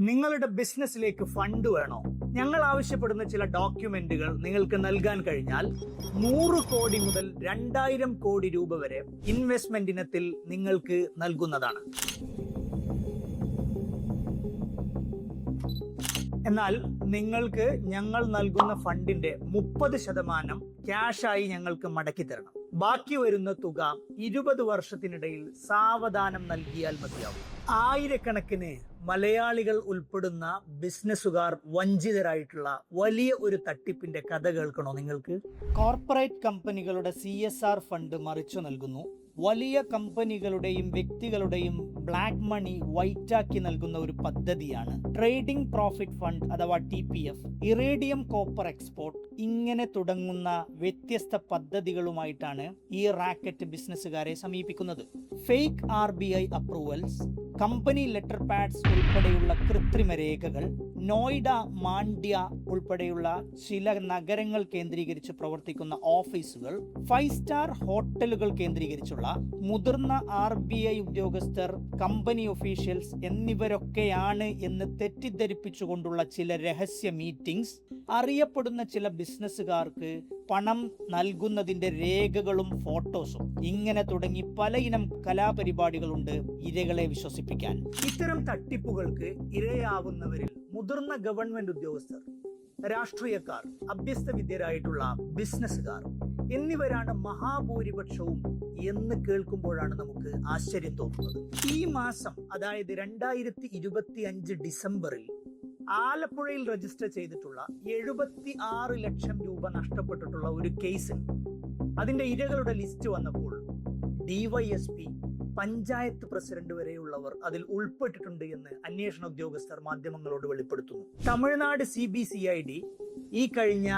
നിങ്ങളുടെ ബിസിനസ്സിലേക്ക് ഫണ്ട് വേണോ? ഞങ്ങൾ ആവശ്യപ്പെടുന്ന ചില ഡോക്യുമെന്റുകൾ നിങ്ങൾക്ക് നൽകാൻ കഴിഞ്ഞാൽ നൂറ് കോടി മുതൽ രണ്ടായിരം കോടി രൂപ വരെ ഇൻവെസ്റ്റ്മെന്റ് ഇനത്തിൽ നിങ്ങൾക്ക് നൽകുന്നതാണ്. എന്നാൽ നിങ്ങൾക്ക് ഞങ്ങൾ നൽകുന്ന ഫണ്ടിന്റെ മുപ്പത് ശതമാനം ക്യാഷായി ഞങ്ങൾക്ക് മടക്കി തരണം. ബാക്കി വരുന്ന തുക ഇരുപത് വർഷത്തിനിടയിൽ സാവധാനം നൽകിയാൽ മതിയാവും. ആയിരക്കണക്കിന് മലയാളികൾ ഉൾപ്പെടുന്ന ബിസിനസ്സുകാർ വഞ്ചിതരായിട്ടുള്ള വലിയ ഒരു തട്ടിപ്പിന്റെ കഥ കേൾക്കണോ നിങ്ങൾക്ക്? കോർപ്പറേറ്റ് കമ്പനികളുടെ സി ഫണ്ട് മറിച്ചു നൽകുന്നു. വലിയ കമ്പനികളുടെയും വ്യക്തികളുടെയും ബ്ലാക്ക് മണി വൈറ്റാക്കി നൽകുന്ന ഒരു പദ്ധതിയാണ് ട്രേഡിംഗ് പ്രോഫിറ്റ് ഫണ്ട് അഥവാ T P F iridium copper export ഇങ്ങനെ തുടങ്ങുന്ന വ്യത്യസ്ത പദ്ധതികളുമായിട്ടാണ് ഈ റാക്കറ്റ് ബിസിനസ്സുകാരെ സമീപിക്കുന്നത്. Fake R B I approvals company letter pads ഉൾപ്പെടെയുള്ള കൃത്രിമ രേഖകൾ നോയിഡ മാണ്ഡ്യ ഉൾപ്പെടെയുള്ള ചില നഗരങ്ങൾ കേന്ദ്രീകരിച്ച് പ്രവർത്തിക്കുന്ന ഓഫീസുകൾ ഫൈവ് സ്റ്റാർ ഹോട്ടലുകൾ കേന്ദ്രീകരിച്ചുള്ള മുതിർന്ന ആർ ബി ഐ ഉദ്യോഗസ്ഥർ കമ്പനി ഒഫീഷ്യൽസ് എന്നിവരൊക്കെയാണ് എന്ന് തെറ്റിദ്ധരിപ്പിച്ചുകൊണ്ടുള്ള ചില രഹസ്യ മീറ്റിംഗ്സ് അറിയപ്പെടുന്ന ചില ബിസിനസ്സുകാർക്ക് പണം നൽകുന്നതിന്റെ രേഖകളും ഫോട്ടോസും. ഇങ്ങനെ തുടങ്ങി പലയിനം കലാപരിപാടികളുണ്ട് ഇരകളെ വിശ്വസിപ്പിക്കാൻ. ഇത്തരം തട്ടിപ്പുകൾക്ക് ഇരയാവുന്നവരിൽ മുതിർന്ന ഗവൺമെന്റ് ഉദ്യോഗസ്ഥർ രാഷ്ട്രീയക്കാർ അഭ്യസ്ത വിദ്യരായിട്ടുള്ള ബിസിനസ്സുകാർ എന്നിവരാണ് മഹാഭൂരിപക്ഷവും എന്ന് കേൾക്കുമ്പോഴാണ് നമുക്ക് ആശ്ചര്യം തോന്നുന്നത്. ഈ മാസം അതായത് രണ്ടായിരത്തി ഇരുപത്തി അഞ്ച് ഡിസംബറിൽ ആലപ്പുഴയിൽ രജിസ്റ്റർ ചെയ്തിട്ടുള്ള എഴുപത്തി ആറ് ലക്ഷം രൂപ നഷ്ടപ്പെട്ടിട്ടുള്ള ഒരു കേസിൽ അതിന്റെ ഇരകളുടെ ലിസ്റ്റ് വന്നപ്പോൾ ഡിവൈഎസ്പി പഞ്ചായത്ത് പ്രസിഡന്റ് വരെയുള്ളവർ അതിൽ ഉൾപ്പെട്ടിട്ടുണ്ട് എന്ന് അന്വേഷണ ഉദ്യോഗസ്ഥർ മാധ്യമങ്ങളോട് വെളിപ്പെടുത്തുന്നു. Tamil Nadu C B C I D ഈ കഴിഞ്ഞ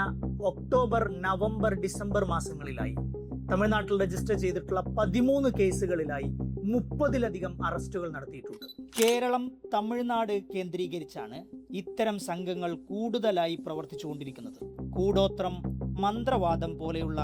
ഒക്ടോബർ നവംബർ ഡിസംബർ മാസങ്ങളിലായി തമിഴ്നാട്ടിൽ രജിസ്റ്റർ ചെയ്തിട്ടുള്ള പതിമൂന്ന് കേസുകളിലായി മുപ്പതിലധികം അറസ്റ്റുകൾ നടത്തിയിട്ടുണ്ട്. കേരളം തമിഴ്നാട് കേന്ദ്രീകരിച്ചാണ് ഇത്തരം സംഘങ്ങൾ കൂടുതലായി പ്രവർത്തിച്ചുകൊണ്ടിരിക്കുന്നത്. കൂടോത്രം മന്ത്രവാദം പോലെയുള്ള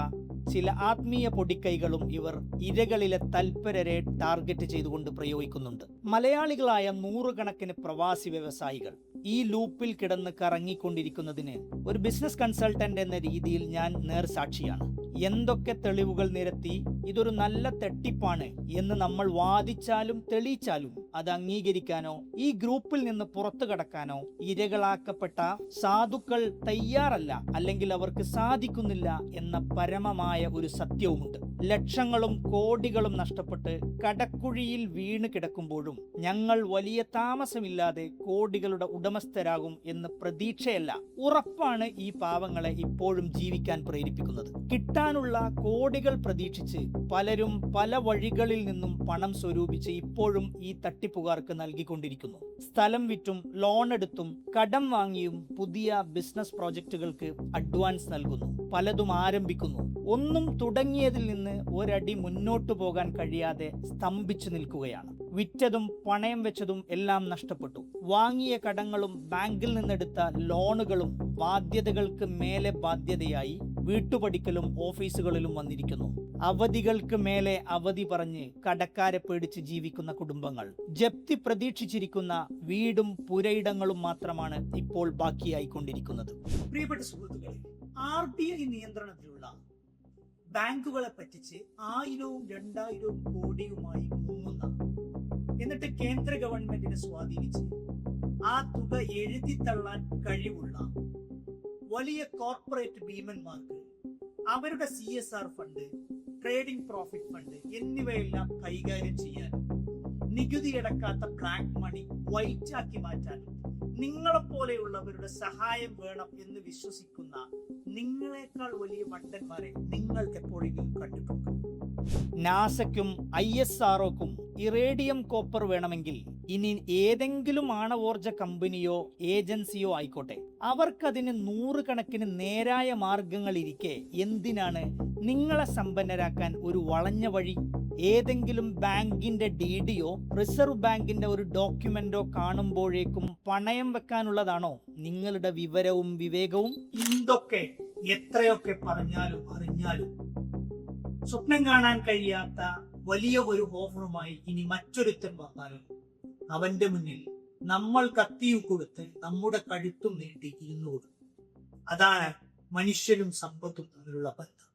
ചില ആത്മീയ പൊടിക്കൈകളും ഇവർ ഇരകളിലെ തൽപരരെ ടാർഗറ്റ് ചെയ്തുകൊണ്ട് പ്രയോഗിക്കുന്നുണ്ട്. മലയാളികളായ നൂറുകണക്കിന് പ്രവാസി വ്യവസായികൾ ഈ ലൂപ്പിൽ കിടന്ന് കറങ്ങിക്കൊണ്ടിരിക്കുന്നതിന് ഒരു ബിസിനസ് കൺസൾട്ടന്റ് എന്ന രീതിയിൽ ഞാൻ നേർസാക്ഷിയാണ്. എന്തൊക്കെ തെളിവുകൾ നിരത്തി ഇതൊരു നല്ല തട്ടിപ്പാണ് എന്ന് നമ്മൾ വാദിച്ചാലും തെളിയിച്ചാലും അത് അംഗീകരിക്കാനോ ഈ ഗ്രൂപ്പിൽ നിന്ന് പുറത്തു കടക്കാനോ ഇരകളാക്കപ്പെട്ട സാധുക്കൾ തയ്യാറല്ല അല്ലെങ്കിൽ അവർക്ക് സാധിക്കുന്നില്ല എന്ന പരമമായ ഒരു സത്യവുമുണ്ട്. ലക്ഷങ്ങളും കോടികളും നഷ്ടപ്പെട്ട് കടക്കുഴിയിൽ വീണ് കിടക്കുമ്പോഴും ഞങ്ങൾ വലിയ താമസമില്ലാതെ കോടികളുടെ ഉടമസ്ഥരാകും എന്ന് പ്രതീക്ഷയല്ല. ഉറപ്പാണ് ഈ പാവങ്ങളെ ഇപ്പോഴും ജീവിക്കാൻ പ്രേരിപ്പിക്കുന്നത്. കിട്ടാനുള്ള കോടികൾ പ്രതീക്ഷിച്ച് പലരും പല വഴികളിൽ നിന്നും പണം സ്വരൂപിച്ച് ഇപ്പോഴും ഈ തട്ടിപ്പുകാർക്ക് നൽകിക്കൊണ്ടിരിക്കുന്നു. സ്ഥലം വിറ്റും ലോൺ എടുത്തും കടം വാങ്ങിയും പുതിയ ബിസിനസ് പ്രോജക്റ്റുകൾക്ക് അഡ്വാൻസ് നൽകുന്നു. പലതും ആരംഭിക്കുന്നു. ഒന്നും തുടങ്ങിയതിൽ നിന്ന് ഒരടി മുന്നോട്ടു പോകാൻ കഴിയാതെ സ്തംഭിച്ചു നിൽക്കുകയാണ്. വിറ്റതും പണയം വെച്ചതും എല്ലാം നഷ്ടപ്പെട്ടു. വാങ്ങിയ കടങ്ങളും ബാങ്കിൽ നിന്നെടുത്ത ലോണുകളും ബാധ്യതകൾക്ക് മേലെ ബാധ്യതയായി വീട്ടുപടിക്കലും ഓഫീസുകളിലും വന്നിരിക്കുന്നു. അവധികൾക്ക് മേലെ അവധി പറഞ്ഞ് കടക്കാരെ പേടിച്ച് ജീവിക്കുന്ന കുടുംബങ്ങൾ. ജപ്തി പ്രതീക്ഷിച്ചിരിക്കുന്ന വീടും പുരയിടങ്ങളും മാത്രമാണ് ഇപ്പോൾ ബാക്കിയായിക്കൊണ്ടിരിക്കുന്നത്. പ്രിയപ്പെട്ട സുഹൃത്തുക്കളെ ആർ ബി ഐ നിയന്ത്രണത്തിലുള്ള ബാങ്കുകളെ പറ്റിച്ച് ആയിരവും രണ്ടായിരവും കോടിയുമായി മുങ്ങുന്ന എന്നിട്ട് കേന്ദ്ര ഗവൺമെന്റിനെ സ്വാധീനിച്ച് ആ തുക എഴുതി തള്ളാൻ കഴിവുള്ള വലിയ കോർപ്പറേറ്റ് ഭീമന്മാർക്ക് അവരുടെ C S R fund trading profit fund എന്നിവയെല്ലാം കൈകാര്യം ചെയ്യാൻ നികുതി അടക്കാത്ത ബ്ലാക്ക് മണി വൈറ്റ് ആക്കി നിങ്ങളെപ്പോലെയുള്ളവരുടെ സഹായം വേണം എന്ന് വിശ്വസിക്കുന്ന നിങ്ങളെക്കാൾ വലിയ മണ്ടന്മാരെ നിങ്ങൾ എപ്പോഴെങ്കിലും കണ്ടിട്ടുണ്ട്. നാസയ്ക്കും ഐ എസ് ആർഒക്കും ഇറേഡിയം കോപ്പർ വേണമെങ്കിൽ ഇനി ഏതെങ്കിലും ആണവോർജ കമ്പനിയോ ഏജൻസിയോ ആയിക്കോട്ടെ. അവർക്കതിന് നൂറുകണക്കിന് നേരായ മാർഗങ്ങൾ ഇരിക്കെ എന്തിനാണ് നിങ്ങളെ സമ്പന്നരാക്കാൻ ഒരു വളഞ്ഞ വഴി? ഏതെങ്കിലും ബാങ്കിന്റെ ഡി ഡിയോ റിസർവ് ബാങ്കിന്റെ ഒരു ഡോക്യുമെന്റോ കാണുമ്പോഴേക്കും പണയം വെക്കാനുള്ളതാണോ നിങ്ങളുടെ വിവരവും വിവേകവും? എന്തൊക്കെ എത്രയൊക്കെ പറഞ്ഞാലും അറിഞ്ഞാലും സ്വപ്നം കാണാൻ കഴിയാത്ത വലിയ ഒരു ഓഫറുമായി ഇനി മറ്റൊരുത്തൻ വന്നാലും അവന്റെ മുന്നിൽ നമ്മൾ കത്തിയും കൊടുത്ത് നമ്മുടെ കഴുത്തും നീട്ടി ഇരുന്നു കൊടുക്കും അതാണ് മനുഷ്യരും സമ്പത്തും തമ്മിലുള്ള ബന്ധം.